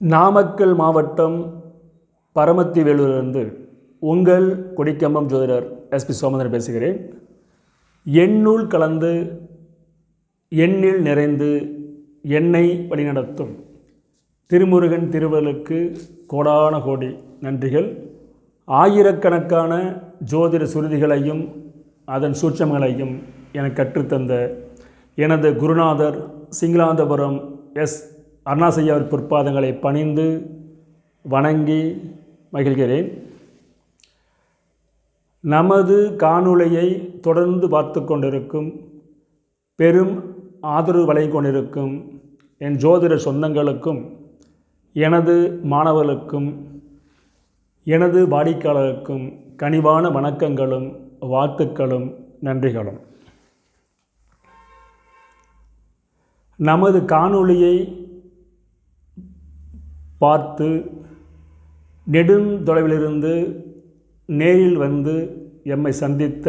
நாமக்கல் மாவட்டம் பரமத்தி வேலூரிலிருந்து உங்கள் கொடிக்கம்பம் ஜோதிடர் எஸ்பி சோமந்தன் பேசுகிறேன். எண்ணுள் கலந்து எண்ணில் நிறைந்து என்னை வழிநடத்தும் திருமுருகன் திருவலுக்கு கோடான கோடி நன்றிகள். ஆயிரக்கணக்கான ஜோதிட சுருதிகளையும் அதன் சூட்சங்களையும் எனக்கு கற்றுத்தந்த எனது குருநாதர் சிங்களாந்தபுரம் எஸ். அருணாசையார் பொற்பாதங்களை பணிந்து வணங்கி மகிழ்கிறேன். நமது காணொளியை தொடர்ந்து பார்த்து கொண்டிருக்கும் பெரும் ஆதரவு வழங்கிக் கொண்டிருக்கும் என் ஜோதிட சொந்தங்களுக்கும் எனது மாணவர்களுக்கும் எனது வாடிக்கையாளருக்கும் கனிவான வணக்கங்களும் வாழ்த்துக்களும் நன்றிகளும். நமது காணொளியை பார்த்து நெடுந்தொலைவிலிருந்து நேரில் வந்து எம்மை சந்தித்த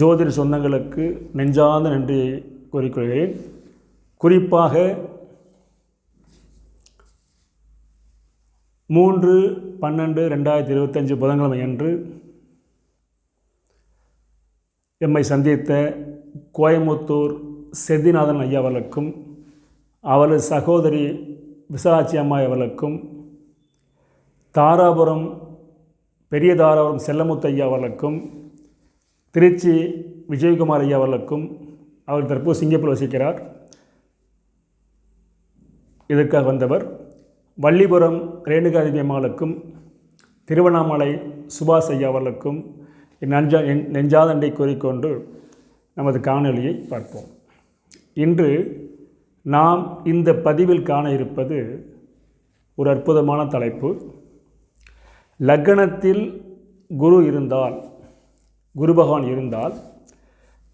ஜோதிட சொந்தங்களுக்கு நெஞ்சார்ந்த நன்றியை கூறிக்கொள்கிறேன். குறிப்பாக மூன்று பன்னெண்டு ரெண்டாயிரத்தி இருபத்தஞ்சு புதன்கிழமை அன்று எம்மை சந்தித்த கோயமுத்தூர் செந்திநாதன் ஐயா அவர்களுக்கும் அவரது சகோதரி விசாலாட்சி அம்மா அவர்களுக்கும் தாராபுரம் பெரிய தாராபுரம் செல்லமுத்து ஐயா அவர்களுக்கும் திருச்சி விஜயகுமார் ஐயா அவர்களுக்கும் அவர் தற்போது சிங்கப்பூர் வசிக்கிறார். இதற்காக வந்தவர் வள்ளிபுரம் ரேணுகாதேவி அம்மாளுக்கும் திருவண்ணாமலை சுபாஷ் ஐயா அவர்களுக்கும் என் நஞ்சா நெஞ்சாதண்டை கூறிக்கொண்டு நமது காணொலியை பார்ப்போம். இன்று நாம் இந்த பதிவில் காண இருப்பது ஒரு அற்புதமான தலைப்பு. லக்னத்தில் குரு இருந்தால் குரு பகவான் இருந்தால்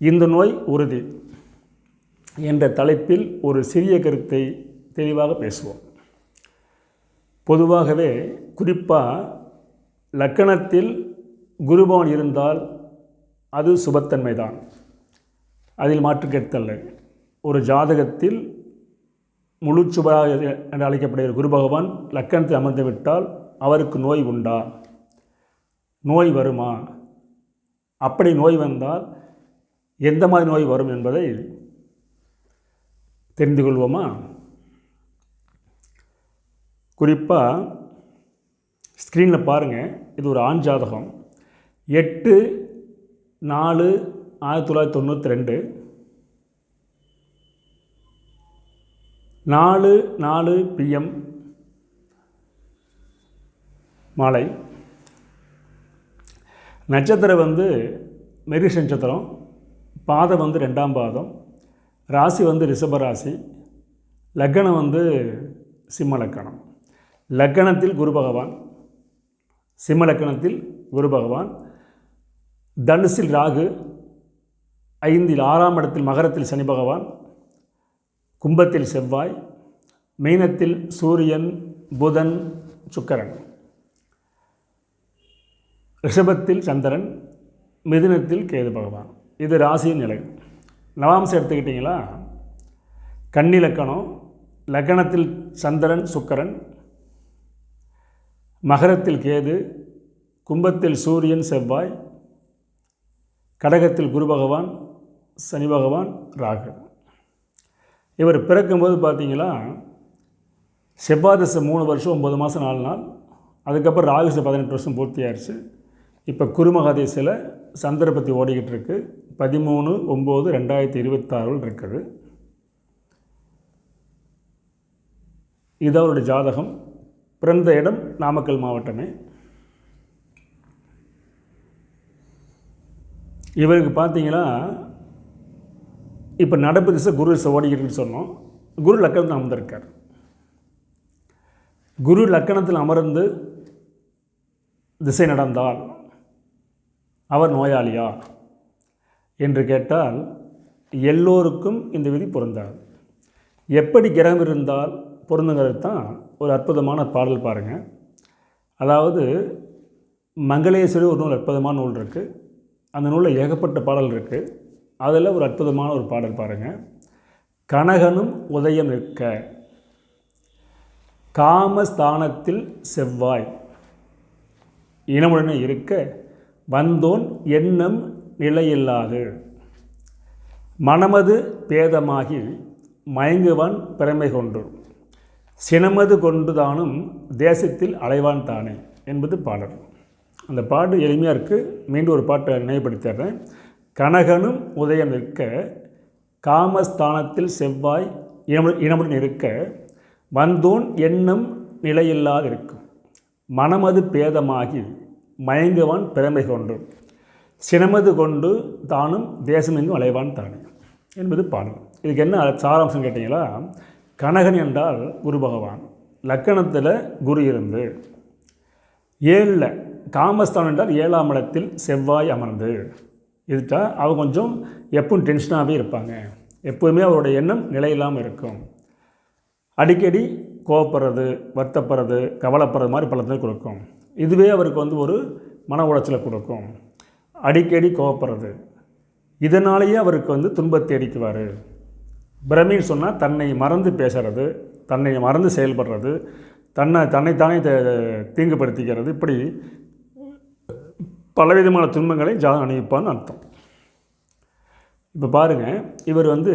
இந்த நோய் உறுதி என்ற தலைப்பில் ஒரு சிறிய கருத்தை தெளிவாக பேசுவோம். பொதுவாகவே குறிப்பாக லக்கணத்தில் குருபவன் இருந்தால் அது சுபத்தன்மை தான் அதில் மாற்று கருத்தல்ல ஒரு ஜாதகத்தில் முழு என்று அழைக்கப்படுகிற குரு பகவான் லக்கணத்தில் அமர்ந்துவிட்டால் அவருக்கு நோய் உண்டா? நோய் வருமா? அப்படி நோய் வந்தால் எந்த மாதிரி நோய் வரும் என்பதை தெரிந்து கொள்வோமா? குறிப்பாக ஸ்க்ரீனில் பாருங்கள் இது ஒரு ஆண் ஜாதகம். எட்டு நாலு ஆயிரத்தி தொள்ளாயிரத்தி தொண்ணூற்றி ரெண்டு. நாலு நாலு பிஎம் மாலை. நட்சத்திரம் வந்து மெரிஷ் நட்சத்திரம். பாதம் வந்து ரெண்டாம் பாதம். ராசி வந்து ரிஷப ராசி. லக்கணம் வந்து சிம்ம லக்கணம் லக்கணத்தில் குரு பகவான். சிம்ம லக்கணத்தில் குரு பகவான். தனுசில் ராகு. ஐந்தில் ஆறாம் இடத்தில் மகரத்தில் சனி பகவான். கும்பத்தில் செவ்வாய் மீனத்தில் சூரியன் புதன் சுக்கரன். ரிஷபத்தில் சந்திரன் மிதுனத்தில் கேது பகவான். இது ராசியின் நிலை. நவாம்சம் எடுத்துக்கிட்டிங்களா? கன்னி லக்கணம் லக்கணத்தில் சந்திரன் சுக்கரன். மகரத்தில் கேது கும்பத்தில் சூரியன் செவ்வாய். கடகத்தில் குரு பகவான் சனி பகவான் ராகு. இவர் பிறக்கும்போது பார்த்தீங்களா? செவ்வாய் மூணு வருஷம் ஒம்பது மாதம் நாலு நாள். அதுக்கப்புறம் ராகுச பதினெட்டு வருஷம் பூர்த்தி ஆயிடுச்சு இப்போ குருமகாதேசில் சந்திர ஓடிக்கிட்டு இருக்கு. பதிமூணு ஒம்பது ரெண்டாயிரத்தி இருபத்தாறில் இருக்குது. இது அவருடைய ஜாதகம். பிறந்த இடம் நாமக்கல் மாவட்டமே. இவருக்கு பார்த்தீங்கன்னா இப்போ நடப்பு திசை குரு திசை சொன்னோம். குரு லக்கணத்தில் அமர்ந்திருக்கார். குரு லக்கணத்தில் அமர்ந்து திசை நடந்தால் அவர் நோயாளியா என்று கேட்டால் எல்லோருக்கும் இந்த விதி பொருந்தாது. எப்படி கிரகம் இருந்தால் பொருந்துங்கிறது தான் ஒரு அற்புதமான பாடல் பாருங்கள் அதாவது மங்களேஸ்வரி ஒரு நூல் அற்புதமான நூல் இருக்குது அந்த நூலில் ஏகப்பட்ட பாடல் இருக்குது அதில் ஒரு அற்புதமான ஒரு பாடல் பாருங்கள் கனகனும் உதயம் நிற்க காமஸ்தானத்தில் செவ்வாய் இனமுடனே இருக்க வந்தோன் எண்ணம் நிலையில்லாது. மனமது பேதமாகி மயங்குவான் பிறமை கொண்டு. சினமது கொண்டுதானும் தேசத்தில் அலைவான் தானே என்பது பாடல். அந்த பாட்டு எளிமையாக இருக்குது மீண்டும் ஒரு பாட்டை நினைவுபடுத்திடுறேன். கனகனும் உதயம் நிற்க காமஸ்தானத்தில் செவ்வாய் இனமு இனமுடன் இருக்க வந்தோன் எண்ணம் நிலையில்லாதிருக்கும் மனமது பேதமாகி மயங்குவான் பிறமை கொண்டு. சினமது கொண்டு தானும் தேசமெங்கும் அலைவான் தானே என்பது பாடல். இதுக்கு என்ன சாராம்சம் கேட்டிங்களா? கனகன் என்றால் குரு பகவான். லக்கணத்தில் குரு இருந்து. ஏழில் காமஸ்தானம் என்றால் ஏழாம் இடத்தில் செவ்வாய் அமர்ந்து. இதுட்டா அவங்க கொஞ்சம் எப்பவும் டென்ஷனாகவே இருப்பாங்க. எப்போவுமே அவருடைய எண்ணம் நிலையில்லாமல் இருக்கும். அடிக்கடி கோவப்படுறது வருத்தப்படுறது கவலைப்படுறது மாதிரி பலத்தை கொடுக்கும் இதுவே அவருக்கு வந்து ஒரு மன உளைச்சலை கொடுக்கும். அடிக்கடி கோவப்படுறது. இதனாலேயே அவருக்கு வந்து துன்பத்தை அடிக்குவார் பிரமின்னு சொன்னால் தன்னை மறந்து பேசுறது தன்னை மறந்து செயல்படுறது தன்னை தன்னைத்தானே தீங்குபடுத்திக்கிறது இப்படி பலவிதமான துன்பங்களை ஜாதகம் அணிவிப்பான்னு அர்த்தம். இப்போ பாருங்கள் இவர் வந்து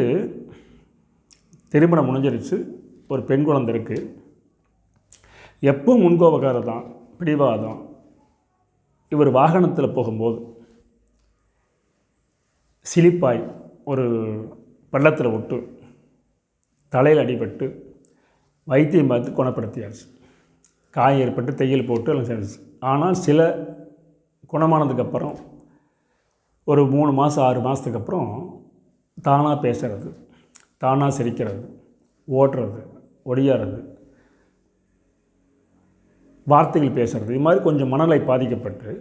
திருமணம் முடிஞ்சிருச்சு ஒரு பெண் குழந்தை இருக்குது எப்போ முன்கோபக்காரர் தான் பிடிவாதம். இவர் வாகனத்தில் போகும்போது சிலிப்பாய் ஒரு பள்ளத்தில் விட்டு தலையில் அடிபட்டு வைத்தியம் பார்த்து குணப்படுத்தியாச்சு. காயம் ஏற்பட்டு தையல் போட்டு எல்லாம் செஞ்சு ஆனால் சில குணமானதுக்கப்புறம் ஒரு மூணு மாதம் ஆறு மாதத்துக்கு அப்புறம் தானாக பேசுகிறது தானாக சிரிக்கிறது ஓட்டுறது ஒடியாறது வார்த்தைகள் பேசுகிறது இது மாதிரி கொஞ்சம் மனநிலை பாதிக்கப்பட்டு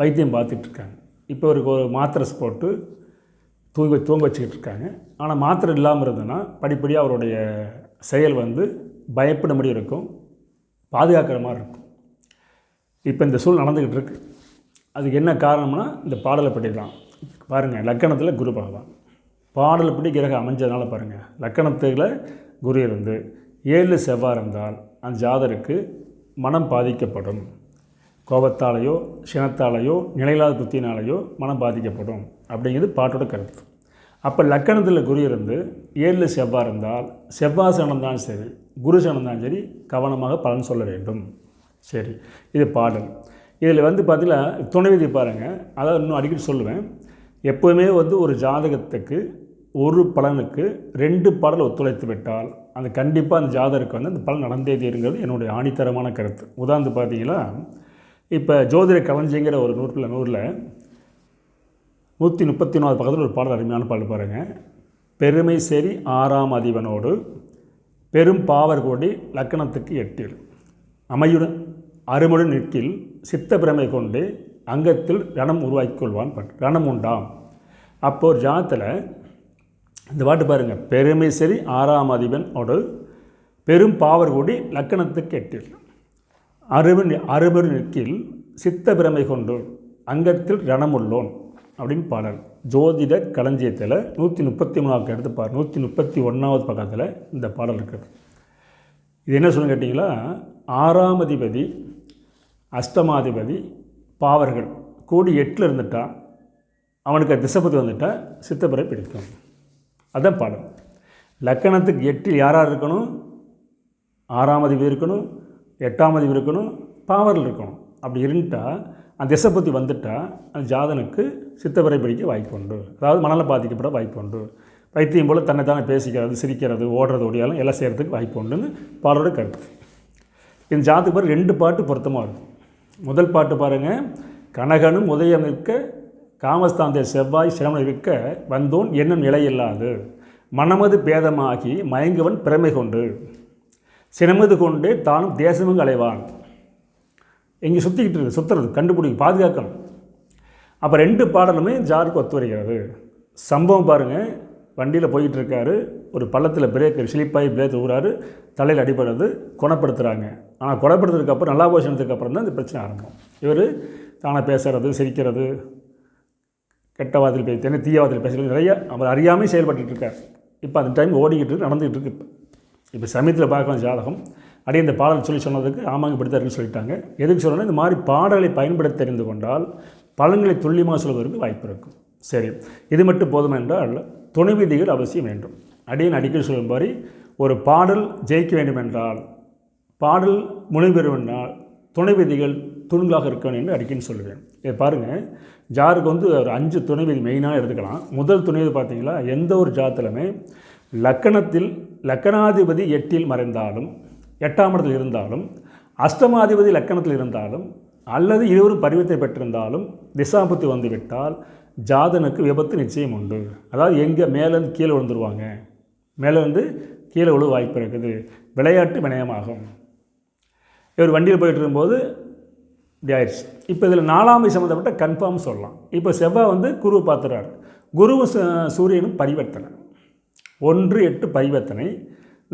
வைத்தியம் பார்த்துட்ருக்காங்க. இப்போ ஒரு ஒரு மாத்திரஸ் போட்டு தூங்க தூங்க வச்சுக்கிட்டு இருக்காங்க ஆனால் மாத்திரை இல்லாமல் இருந்ததுன்னா படிப்படியாக அவருடைய செயல் வந்து பயப்படும்படி இருக்கும் பாதுகாக்கிற மாதிரி இருக்கும். இப்போ இந்த சூழ் நடந்துக்கிட்டு இருக்கு அதுக்கு என்ன காரணம்னா இந்த பாடலை பற்றி தான் பாருங்கள் லக்கணத்தில் குரு பகவான். பாடலை படி கிரகம் அமைஞ்சதுனால பாருங்கள் லக்கணத்தில் குரு இருந்து ஏழு செவ்வாய் இருந்தால் அந்த ஜாதருக்கு மனம் பாதிக்கப்படும். கோபத்தாலேயோ சினத்தாலேயோ நிலையில்லாத புத்தினாலேயோ மனம் பாதிக்கப்படும். அப்படிங்கிறது பாட்டோட கருத்து. அப்போ லக்கணத்தில் குரு இருந்து ஏழில் செவ்வாய் இருந்தால் செவ்வாய் சனந்தான் சரி குரு சனந்தான் சரி கவனமாக பலன் சொல்ல வேண்டும். சரி இது பாடல். இதில் வந்து பார்த்திங்கன்னா துணை விதி பாருங்கள் அதாவது இன்னும் அடிக்கடி சொல்லுவேன். எப்போவுமே வந்து ஒரு ஜாதகத்துக்கு ஒரு பலனுக்கு ரெண்டு பாடல் ஒத்துழைத்து விட்டால் அந்த கண்டிப்பாக அந்த ஜாதகருக்கு வந்து அந்த பலன் நடந்தே தீருங்கிறது என்னுடைய ஆணித்தரமான கருத்து. உதாரணத்து பார்த்தீங்கன்னா இப்போ ஜோதிட கலைஞங்கிற ஒரு நூற்றில் நூறில் நூற்றி முப்பத்தி நாலு பக்கத்தில் ஒரு பாடல் அருமையான பாடல் பாருங்கள் பெருமை சரி ஆறாம் அதிபனோடு பெரும் பாவர் கோடி லக்கணத்துக்கு எட்டில். அமையுடன் அருமுடன் நிற்கில் சித்த பிரமை கொண்டு அங்கத்தில் ரணம் உருவாக்கி கொள்வான் பட் ரணம் உண்டாம். அப்போ ஒரு ஜாத்தில் இந்த பாட்டு பாருங்கள் பெருமை சரி ஆறாம் அதிபனோடு பெரும் பாவர் கூடி லக்கணத்துக்கு எட்டில் அறுவன் அறுபது நிற்கில் சித்த பிரமை கொண்டு அங்கத்தில் ரணமுள்ளோன் அப்படின்னு பாடல். ஜோதிட களஞ்சியத்தில் நூற்றி முப்பத்தி மூணாவது எடுத்து பாரு நூற்றி முப்பத்தி ஒன்றாவது பக்கத்தில் இந்த பாடல் இருக்குது இது என்ன சொல்லுங்க கேட்டிங்களா? ஆறாம் அதிபதி அஷ்டமாதிபதி பாவர்கள் கூடி எட்டில் இருந்துட்டால் அவனுக்கு திசைப்பத்து வந்துட்டால் சித்தப்பரை பிடிக்கும். அதுதான் பாடம். லக்கணத்துக்கு எட்டில் யாராக இருக்கணும்? ஆறாம் அதிபதி இருக்கணும் எட்டாம் அதிபதி இருக்கணும் பாவரில் இருக்கணும். அப்படி இருந்துட்டால் அந்த திசை வந்துட்டால் அந்த ஜாதனுக்கு சித்தவரை பிடிக்க வாய்ப்பு உண்டு. அதாவது மணலை பாதிக்கப்பட வாய்ப்பு உண்டு. வைத்தியம் போல் தன்னை தானே பேசிக்கிறது சிரிக்கிறது ஓடுறது ஓடியாலும் எல்லாம் செய்கிறதுக்கு வாய்ப்பு உண்டுன்னு பாடோட கருத்து. இந்த ஜாதத்துக்கு பிறகு ரெண்டு பாட்டு பொருத்தமாக இருக்கும். முதல் பாட்டு பாருங்கள் கனகனும் உதயம் நிற்க காமஸ்தாந்த செவ்வாய் சிரமம் இருக்க வந்தோன் என்னும் நிலையில்லாது மனமது பேதமாகி மயங்குவன் பிறமை கொண்டு. சினமது கொண்டு தானும் தேசமும் அலைவான். இங்கே சுற்றிக்கிட்டு இருக்கு சுற்றுறது கண்டுபிடிக்கும் பாதுகாக்கணும். அப்போ ரெண்டு பாடலுமே ஜாருக்கு ஒத்து வருகிறது. சம்பவம் பாருங்கள் வண்டியில் போய்கிட்டு இருக்காரு ஒரு பள்ளத்தில் பிரேக் ஸ்லிப்பாகி பிரேக் ஊறாரு. தலையில் அடிபடுறது குணப்படுத்துகிறாங்க ஆனால் குணப்படுத்துறதுக்கப்புறம் நல்லா போஷனத்துக்கு அப்புறம் தான் இந்த பிரச்சனை ஆரம்பம். இவர் தானே பேசுகிறது சிரிக்கிறது கெட்ட வாதத்தில் பேசினேன் தீய வாதத்தில் பேசுகிறது நிறைய அவர் அறியாமல் செயல்பட்டுட்டு இருக்கார் இப்போ அந்த டைம் ஓடிக்கிட்டு இருக்கு நடந்துகிட்டு இருக்கு இப்போ இப்போ சமயத்தில் பார்க்கலாம் ஜாதகம் அடி இந்த பாடல் சொல்லி சொன்னதுக்கு ஆமாங்க இப்படி சொல்லிட்டாங்க. எதுக்கு சொல்லணும் இந்த மாதிரி பாடலை பயன்படுத்த தெரிந்து கொண்டால் பலன்களை துல்லியமாக சொல்வதற்கு வாய்ப்பு இருக்கும். சரி இது மட்டும் போதும் என்றால் துணை விதிகள் அவசியம் வேண்டும். அடியன் அடிக்கடி சொல்லும் மாதிரி ஒரு பாடல் ஜெயிக்க வேண்டுமென்றால் பாடல் முனைபெறும் என்றால் துணை விதிகள் தூண்களாக இருக்க வேண்டும் என்று அடிக்கடி சொல்லுவேன் இதை பாருங்கள் ஜாருக்கு வந்து ஒரு அஞ்சு துணை விதி மெயினாக எடுத்துக்கலாம். முதல் துணைவிதி பார்த்தீங்களா? எந்த ஒரு ஜாத்திலுமே லக்கணத்தில் லக்கணாதிபதி எட்டில் மறைந்தாலும் எட்டாம் இடத்தில் இருந்தாலும் அஷ்டமாதிபதி லக்கணத்தில் இருந்தாலும் அல்லது இருவரும் பரிவத்தை பெற்றிருந்தாலும் திசாபத்து வந்துவிட்டால் ஜாதனுக்கு விபத்து நிச்சயம் உண்டு. அதாவது எங்கே மேலேருந்து கீழே விழுந்துருவாங்க. மேலேருந்து கீழே விழு வாய்ப்பு இருக்குது. விளையாட்டு வினயமாகும். இவர் வண்டியில் போயிட்டு இருக்கும்போது இப்படி ஆயிடுச்சு. இப்போ இதில் நாலாமை சம்மந்தப்பட்ட கன்ஃபார்ம் சொல்லலாம். இப்போ செவ்வாய் வந்து குரு பார்த்துறாரு. குருவும் சூரியனும் பரிவர்த்தனை. ஒன்று எட்டு பரிவர்த்தனை.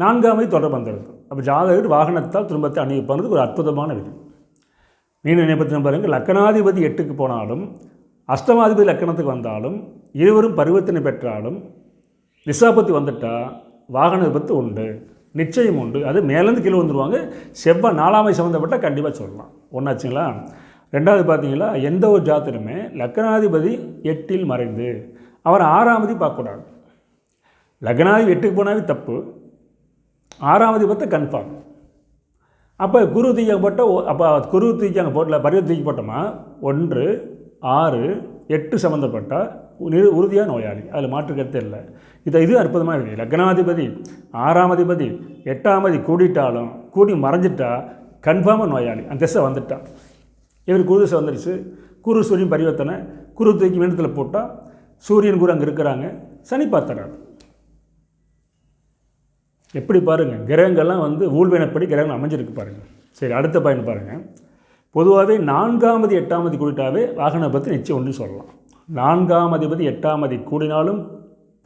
நான்காமை தொடர்பு வந்துடுது அப்போ ஜாதகர் வாகனத்தால் துன்பத்தை அணிவிப்பானது ஒரு அற்புதமான விதி. மீன நினைப்பத்தின பாருங்கள் லக்கணாதிபதி எட்டுக்கு போனாலும் அஷ்டமாதிபதி லக்கணத்துக்கு வந்தாலும் இருவரும் பரிவர்த்தனை பெற்றாலும் திசாபத்தி வந்துட்டால் வாகன விபத்து உண்டு நிச்சயம் உண்டு. அது மேலேருந்து கீழே வந்துடுவாங்க செவ்வாய் நாலாமை சம்மந்தப்பட்ட கண்டிப்பாக சொல்லலாம். ஒன்றாச்சுங்களா ரெண்டாவது பார்த்தீங்களா? எந்த ஒரு ஜாத்திரமே லக்னாதிபதி எட்டில் மறைந்து அவர் ஆறாமதி பார்க்கக்கூடாது. லக்னாதிபதி எட்டுக்கு போனாவே தப்பு. ஆறாவது பார்த்தா கன்ஃபார்ம் அப்போ குரு தூக்கி போட்ட அப்போ குரு தீக்காங்க போட்டல பரிவ போட்டோமா? ஒன்று ஆறு எட்டு சம்மந்தப்பட்ட நிறு- உறுதியான நோயாளி. அதில் மாற்று கருத்து இல்லை. இதை இது அற்புதமாக இருக்குது லக்னாதிபதி ஆறாம் அதிபதி எட்டாம் கூடிட்டாலும் கூடி மறைஞ்சிட்டா கன்ஃபார்மாக நோயாளி. அந்த திசை வந்துட்டான் இவர் குரு திசை வந்துடுச்சு குரு சூரியன் பரிவர்த்தனை குரு தூக்கி மீனத்தில் போட்டால் சூரியன் குரு அங்கே இருக்கிறாங்க. சனி பார்த்துறாரு. எப்படி பாருங்கள் கிரகங்கள்லாம் வந்து ஊழ்வினப்படி கிரகங்கள் அமைஞ்சிருக்கு பாருங்கள் சரி அடுத்த பயன் பாருங்கள் பொதுவாகவே நான்காமதி எட்டாமதி கூடிட்டாவே வாகன விபத்து நிச்சயம் ஒன்று சொல்லலாம். நான்காம் அதிபதி எட்டாம் அதி கூடினாலும்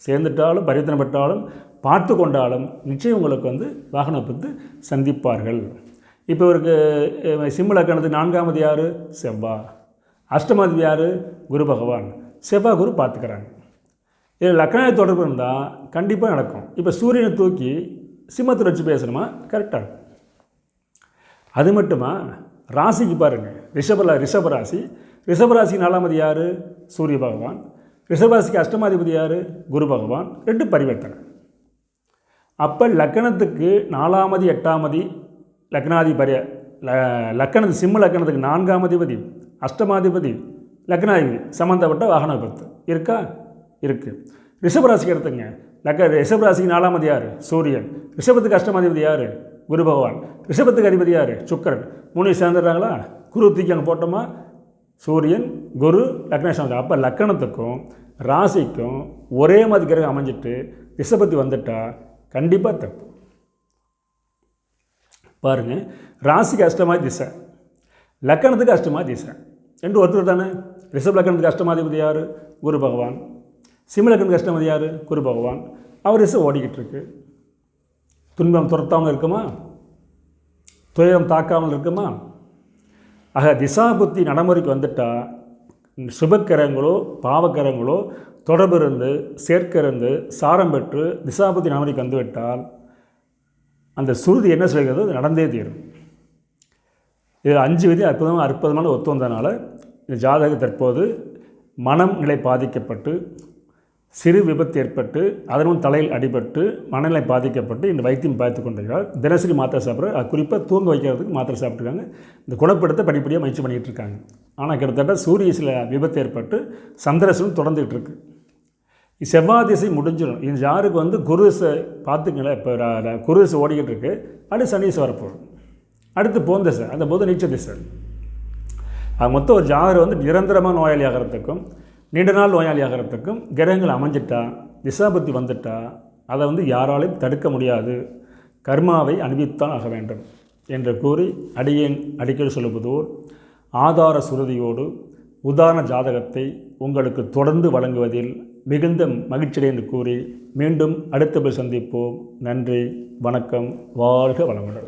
சேர்ந்துட்டாலும் பரிவர்த்தனைப்பட்டாலும் பார்த்து கொண்டாலும் நிச்சயம் உங்களுக்கு வந்து வாகன பத்து சந்திப்பார்கள். இப்போ இவருக்கு அஹ், சிம்ம லக்கணத்துக்கு யார்? செவ்வா. அஷ்டமாதிபதி யார்? குரு பகவான். செவ்வா குரு பார்த்துக்கிறாங்க. இதில் லக்கண தொடர்பு இருந்தால் கண்டிப்பாக நடக்கும். இப்போ சூரியனை தூக்கி சிம்மத்தில் வச்சு பேசணுமா? கரெக்டாக அது மட்டுமா? ராசிக்கு பாருங்கள் ரிஷபல ரிஷபராசி. ராசி நாலாமதி யார்? சூரிய பகவான். ரிஷபராசிக்கு அஷ்டமாதிபதி யார்? குரு பகவான். ரெண்டு பரிவர்த்தனை. அப்போ லக்கணத்துக்கு நாலாமதி எட்டாமதி லக்னாதிபதி ல லக்கணத்து சிம்ம லக்கணத்துக்கு நான்காம் அதிபதி அஷ்டமாதிபதி லக்னாதிபதி சம்மந்தப்பட்ட வாகன விபத்து. இருக்கா? இருக்குது ரிஷபராசிக்கு எடுத்துங்க. லக்க ரிஷபராசிக்கு நாலாமதி யார்? சூரியன். ரிஷபத்துக்கு அஷ்டமாதிபதி யார்? குரு பகவான். ரிஷபத்துக்கு அதிபதி யார்? சுக்கரன். மூணு சேர்ந்துடுறாங்களா? குரு தூக்கி அங்கே போட்டோமா? சூரியன் குரு லக்னேஷன் அப்போ லக்கணத்துக்கும் ராசிக்கும் ஒரே மாதிரி கிரகம் அமைஞ்சிட்டு ரிஷபத்தி வந்துட்டால் கண்டிப்பாக தப்பு. பாருங்கள் ராசிக்கு அஷ்டமாதி திசை. லக்கணத்துக்கு அஷ்டமாதி திசை. ரெண்டு ஒருத்தர் தானே? ரிஷப் லக்கணத்துக்கு அஷ்டமாதிபதி யார்? குரு பகவான். சிம்ம லக்கணத்துக்கு அஷ்டமாதி யார்? குரு பகவான். அவர் ரிஷப் ஓடிக்கிட்டு இருக்கு. துன்பம் துரத்தாமல் இருக்குமா? துயரம் தாக்காமல் இருக்குமா? ஆக திசாபுத்தி நடைமுறைக்கு வந்துட்டால் சுபக்கரங்களோ பாவக்கரங்களோ தொடர்பு இருந்து சேர்க்க இருந்து சாரம் பெற்று திசாபுத்தி நடைமுறைக்கு வந்துவிட்டால் அந்த சுருதி என்ன சொல்கிறது? நடந்தே தீரும். இது அஞ்சு விதி அற்புதமாக அற்புதமான ஒத்து வந்ததுனால இந்த ஜாதகம் தற்போது மனம் நிலை பாதிக்கப்பட்டு சிறு விபத்து ஏற்பட்டு அதனும் தலையில் அடிபட்டு மனநிலை பாதிக்கப்பட்டு இந்த வைத்தியம் பார்த்து கொண்டிருக்கிறார். தினசரி மாத்திரை சாப்பிட்ற அது குறிப்பாக தூங்க வைக்கிறதுக்கு மாத்திரை சாப்பிட்ருக்காங்க இந்த குணப்படுத்த படிப்படியாக முயற்சி பண்ணிகிட்டு இருக்காங்க. ஆனால் கிட்டத்தட்ட சூரிய சில விபத்து ஏற்பட்டு சந்திரசனும் தொடர்ந்துகிட்டு இருக்கு. செவ்வாய் திசை முடிஞ்சிடும். இது யாருக்கு வந்து குருசை பார்த்துக்கங்களேன். இப்போ ர- ஓடிக்கிட்டு இருக்கு. அடுத்து சனீஸ் வரப்போகும் அடுத்து போந்த திசை அந்த போது நீச்ச திசை அது மொத்தம் ஒரு ஜாதகர் வந்து நிரந்தரமாக நோயாளி ஆகிறதுக்கும் நீண்ட நாள் நோயாளி ஆகிறதுக்கும் கிரகங்கள் அமைஞ்சிட்டா திசாபத்தி வந்துட்டா அதை வந்து யாராலையும் தடுக்க முடியாது. கர்மாவை அனுபவித்தான் ஆக வேண்டும் என்று கூறி அடியேன் அடிக்கடி சொல்லுவதோர் ஆதார சுருதியோடு உதாரண ஜாதகத்தை உங்களுக்கு தொடர்ந்து வழங்குவதில் மிகுந்த மகிழ்ச்சியடை என்று கூறி மீண்டும் அடுத்த போய் சந்திப்போம். நன்றி வணக்கம் வாழ்க வளமுடன்.